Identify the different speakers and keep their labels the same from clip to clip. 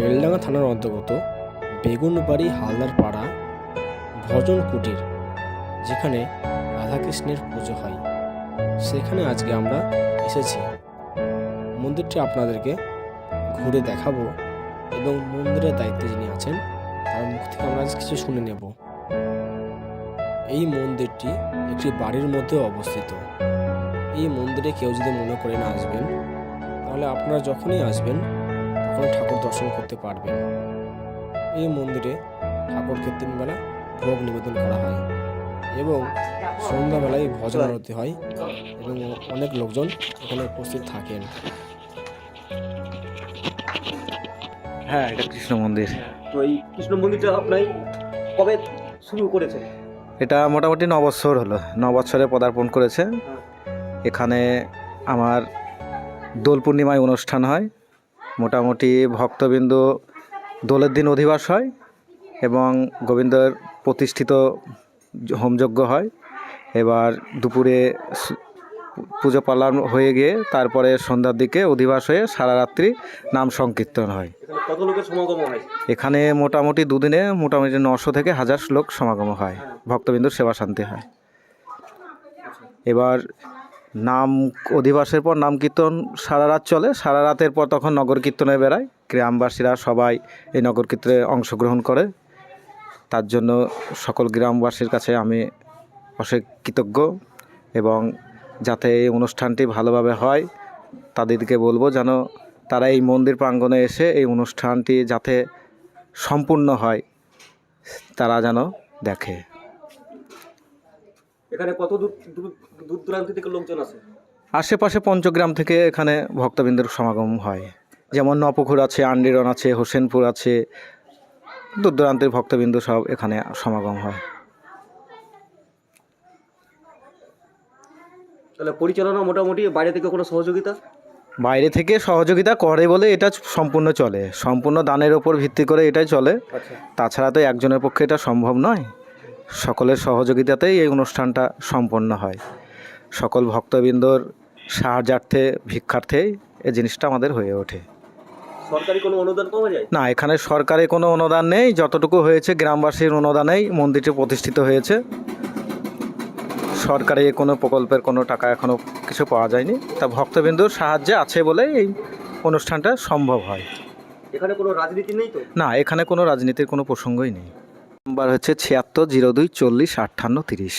Speaker 1: বেলডাঙ্গা থানার অন্তর্গত বেগুনবাড়ি হালদার পাড়া ভজন কুটির, যেখানে রাধাকৃষ্ণের পুজো হয়। সেখানে আজকে আমরা এসেছি। মন্দিরটি আপনাদেরকে ঘুরে দেখাবো এবং মন্দিরের দায়িত্বে যিনি আছেন, তার মুখ থেকে আমরা কিছু শুনে নেব। এই মন্দিরটি একটি বাড়ির মধ্যে অবস্থিত। এই মন্দিরে কেউ যদি মনে করেন আসবেন, তাহলে আপনারা যখনই আসবেন তখন ঠাকুর দর্শন করতে পারবেন এই মন্দিরে ঠাকুরকে তিনবেলা ভোগ নিবেদন করা হয় এবং সন্ধ্যাবেলায় ভজন আরতি হয় এবং অনেক লোকজন এখানে উপস্থিত থাকেন।
Speaker 2: হ্যাঁ এটা কৃষ্ণ মন্দির।
Speaker 3: তো এই কৃষ্ণ মন্দিরটা আপনার কবে শুরু করেছেন
Speaker 2: এটা মোটামুটি ন বছর হলো। ন বছরে পদার্পণ করেছে। এখানে আমার দোল পূর্ণিমায় অনুষ্ঠান হয়। মোটামুটি ভক্তবিন্দু দোলের দিন অধিবাস হয় এবং গোবিন্দর প্রতিষ্ঠিত হোমযজ্ঞ হয়। এবার দুপুরে পুজো পালন হয়ে গিয়ে তারপরে সন্ধ্যার দিকে অধিবাস হয়ে সারা রাত্রি নাম সংকীর্তন হয়।
Speaker 3: এখানে কত লোকের সমাগম হয়?
Speaker 2: এখানে মোটামুটি দুদিনে মোটামুটি নশো থেকে হাজার লোক সমাগম হয়। ভক্তবিন্দুর সেবা শান্তি হয়। এবার নাম অধিবাসের পর নাম কীর্তন সারা রাত চলে। সারা রাতের পর তখন নগর কীর্তনে বেড়ায়। গ্রামবাসীরা সবাই এই নগর কীর্তনে অংশগ্রহণ করে। তার জন্য সকল গ্রামবাসীর কাছে আমি অশেষ কৃতজ্ঞ এবং যাতে এই অনুষ্ঠানটি ভালোভাবে হয়, তাদেরকে বলব যেন তারা এই মন্দির প্রাঙ্গণে এসে এই অনুষ্ঠানটি যাতে সম্পূর্ণ হয়, তারা যেন দেখে।
Speaker 3: এখানে কত দূর দূর দূর দূরান্ত থেকে লোকজন আছে
Speaker 2: আশেপাশে পঞ্চগ্রাম থেকে এখানে ভক্তবৃন্দের সমাগম হয়। যেমন নপুকুর আছে আন্ডিরন আছে হোসেনপুর আছে দূর দূরান্তের ভক্তবৃন্দ সব এখানে সমাগম হয়।
Speaker 3: তাহলে পরিচালনা মোটামুটি বাইরে থেকে কোনো সহযোগিতা?
Speaker 2: বাইরে থেকে সহযোগিতা করে বলে এটা সম্পূর্ণ চলে। সম্পূর্ণ দানের ওপর ভিত্তি করে এটাই চলে।
Speaker 3: আচ্ছা।
Speaker 2: তাছাড়া তো একজনের পক্ষে এটা সম্ভব নয়। সকলের সহযোগিতাতেই এই অনুষ্ঠানটা সম্পন্ন হয়। সকল ভক্তবৃন্দর সাহায্যার্থে ভিক্ষার্থেই এই জিনিসটা আমাদের হয়ে ওঠে।
Speaker 3: সরকারি কোনো অনুদান পাওয়া যায়?
Speaker 2: না এখানে সরকারি কোনো অনুদান নেই। যতটুকু হয়েছে গ্রামবাসীর অনুদানেই মন্দিরটি প্রতিষ্ঠিত হয়েছে। সরকারি কোনো প্রকল্পের কোনো টাকা এখনও কিছু পাওয়া যায়নি। তা ভক্তবিন্দুর সাহায্যে আছে বলেই এই অনুষ্ঠানটা সম্ভব হয়।
Speaker 3: এখানে কোনো রাজনীতি নেই তো?
Speaker 2: না এখানে কোনো রাজনীতির কোনো প্রসঙ্গই নেই। নাম্বার হচ্ছে ছিয়াত্তর জিরো দুই চল্লিশ আটান্ন তিরিশ।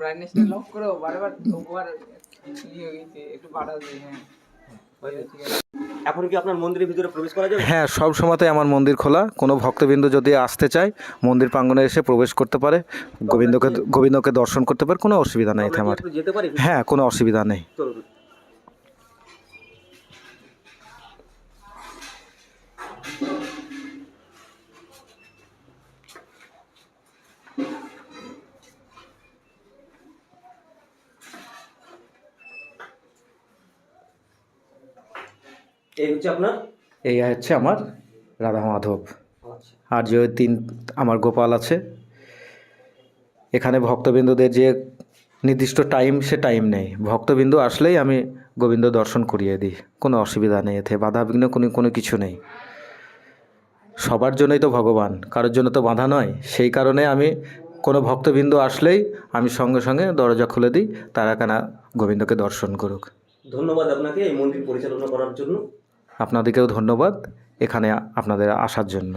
Speaker 4: ব্রাইটনেসটা লক করো বারবার ওভার ইয়ে হয়ে গেছে একটু বাড়াও দিই হ্যাঁ।
Speaker 3: এখন কি আপনার মন্দিরের ভিতরে প্রবেশ করা যাবে?
Speaker 2: হ্যাঁ সব সময়তে আমার মন্দির খোলা। কোনো ভক্তবিন্দু যদি আসতে চায় মন্দির প্রাঙ্গণে এসে প্রবেশ করতে পারে গোবিন্দকে গোবিন্দকে দর্শন করতে পারে কোনো অসুবিধা নেই
Speaker 3: আমরা কি
Speaker 2: আমার।
Speaker 3: যেতে পারি?
Speaker 2: হ্যাঁ কোনো অসুবিধা নেই।
Speaker 3: এই হচ্ছে আপনার?
Speaker 2: এই হচ্ছে আমার রাধা মাধব।
Speaker 3: আচ্ছা।
Speaker 2: আর যে তিন আমার গোপাল আছে। এখানে ভক্তবিন্দুদের যে নির্দিষ্ট টাইম সে টাইম নেই। ভক্তবিন্দু আসলেই আমি গোবিন্দ দর্শন করিয়ে দিই। কোনো অসুবিধা নেই এতে বাধা বিঘ্ন কোনো কোনো কিছু নেই। সবার জন্যই তো ভগবান কারোর জন্য তো বাধা নয়। সেই কারণে আমি কোনো ভক্তবিন্দু আসলেই আমি সঙ্গে সঙ্গে দরজা খুলে দিই তারা কেনা গোবিন্দকে দর্শন করুক।
Speaker 3: ধন্যবাদ আপনাকে এই মন্দির পরিচালনা করার জন্য।
Speaker 2: আপনাদেরকেও ধন্যবাদ এখানে আপনাদের আসার জন্য।